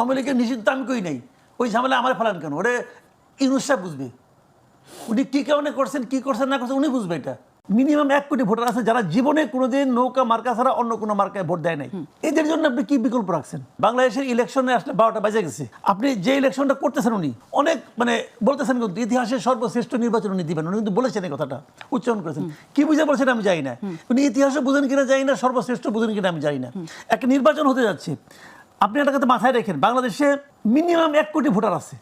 আওয়ামী লীগের নিষিদ্ধ আমি কই নাই। ওই ঝামেলা আমার ফেলান কেন? ওরে ইউনুস বুঝবে। উনি কী কারণে করছেন কী করছেন না করছেন উনি বুঝবে এটা। মিনিমাম এক কোটি ভোটার আছে যারা জীবনে কোনোদিন নৌকা মার্কা ছাড়া অন্য কোনো মার্কায় ভোট দেয় নাই। এদের জন্য আপনি কি বিকল্প রাখছেন? বাংলাদেশের ইলেকশনে আসলে বারোটা বাজে গেছে। আপনি যে ইলেকশনটা করতেছেন উনি অনেক মানে বলতেছেন কিন্তু ইতিহাসের সর্বশ্রেষ্ঠ নির্বাচন উনি দিবেন। উনি কিন্তু বলেছেন এই কথাটা উচ্চারণ করেছেন। কি বুঝে বলছেন আমি জানি না। উনি ইতিহাসে বুঝেন কিনা জানি না সর্বশ্রেষ্ঠ বুঝেন কিনা আমি জানি না। একটা নির্বাচন হতে যাচ্ছে। আপনি একটা কথা মাথায় রেখেন বাংলাদেশে মিনিমাম এক কোটি ভোটার আছে।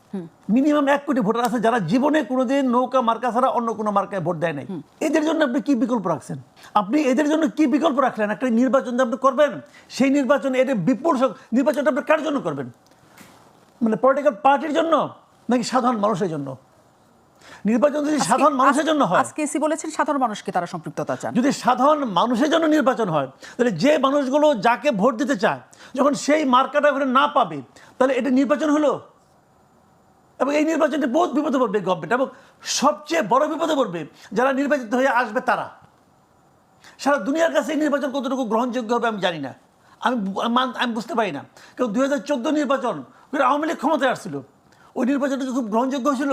মিনিমাম এক কোটি ভোটার আছে যারা জীবনে কোনোদিন নৌকা মার্কা ছাড়া অন্য কোনো মার্কায় ভোট দেয় নাই। এদের জন্য আপনি কি বিকল্প রাখছেন? আপনি এদের জন্য কি বিকল্প রাখলেন? একটা নির্বাচন যে আপনি করবেন সেই নির্বাচন এদের বিপুল নির্বাচনটা আপনি কার জন্য করবেন? মানে পলিটিক্যাল পার্টির জন্য নাকি সাধারণ মানুষের জন্য? নির্বাচন যদি সাধারণ মানুষের জন্য হয় আজকে এসি বলেছেন সাধারণ মানুষকে তারা সম্পৃক্ততা চান। যদি সাধারণ মানুষের জন্য নির্বাচন হয় তাহলে যে মানুষগুলো যাকে ভোট দিতে চায় যখন সেই মার্কাটা ওখানে না পাবে তাহলে এটা নির্বাচন হলো? এবং এই নির্বাচনটি বহুত বিপদে পড়বে গভর্নমেন্ট এবং সবচেয়ে বড় বিপদে পড়বে যারা নির্বাচিত হয়ে আসবে তারা। সারা দুনিয়ার কাছে এই নির্বাচন কতটুকু গ্রহণযোগ্য হবে আমি জানি না। আমি আমি বুঝতে পারি না। কারণ দুই হাজার চোদ্দ নির্বাচন আওয়ামী লীগ ক্ষমতায় আসছিল ওই নির্বাচনটা খুব গ্রহণযোগ্য হয়েছিল?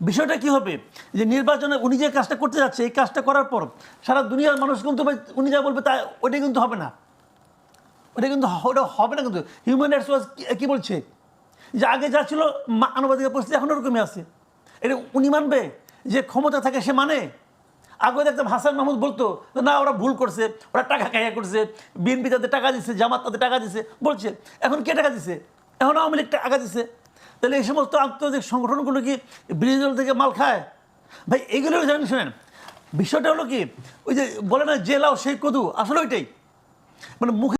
বিষয়টা কি হবে? যে নির্বাচনে উনি যে কাজটা করতে যাচ্ছে, এই কাজটা করার পর সারা দুনিয়ার মানুষ কিন্তু উনি যা বলবে তা ওটা কিন্তু হবে না। ওটা কিন্তু ওটা হবে না কিন্তু। হিউম্যান রাইটস ওয়াচ কী বলছে? যে আগে যা ছিল মানবাধিকার পরিস্থিতি এখন ওরকমই আছে। এটা উনি মানবে? যে ক্ষমতা থাকে সে মানে। আগে দেখতাম হাসান মাহমুদ বলতো না, ওরা ভুল করছে, ওরা টাকা খাইয়া করছে, বিএনপি তাদের টাকা দিচ্ছে জামাত তাদের টাকা দিচ্ছে বলছে। এখন কে টাকা দিছে? এখন আওয়ামী লীগ টাকা দিচ্ছে তাহলে এই সমস্ত আন্তর্জাতিক সংগঠনগুলো কি বিরোধী দল থেকে মাল খায়? ভাই এগুলো জানেন, শোনেন। বিষয়টা হলো কি, ওই যে বলে না জেলাও সেই কদু, আসলে ওইটাই। মানে মুখে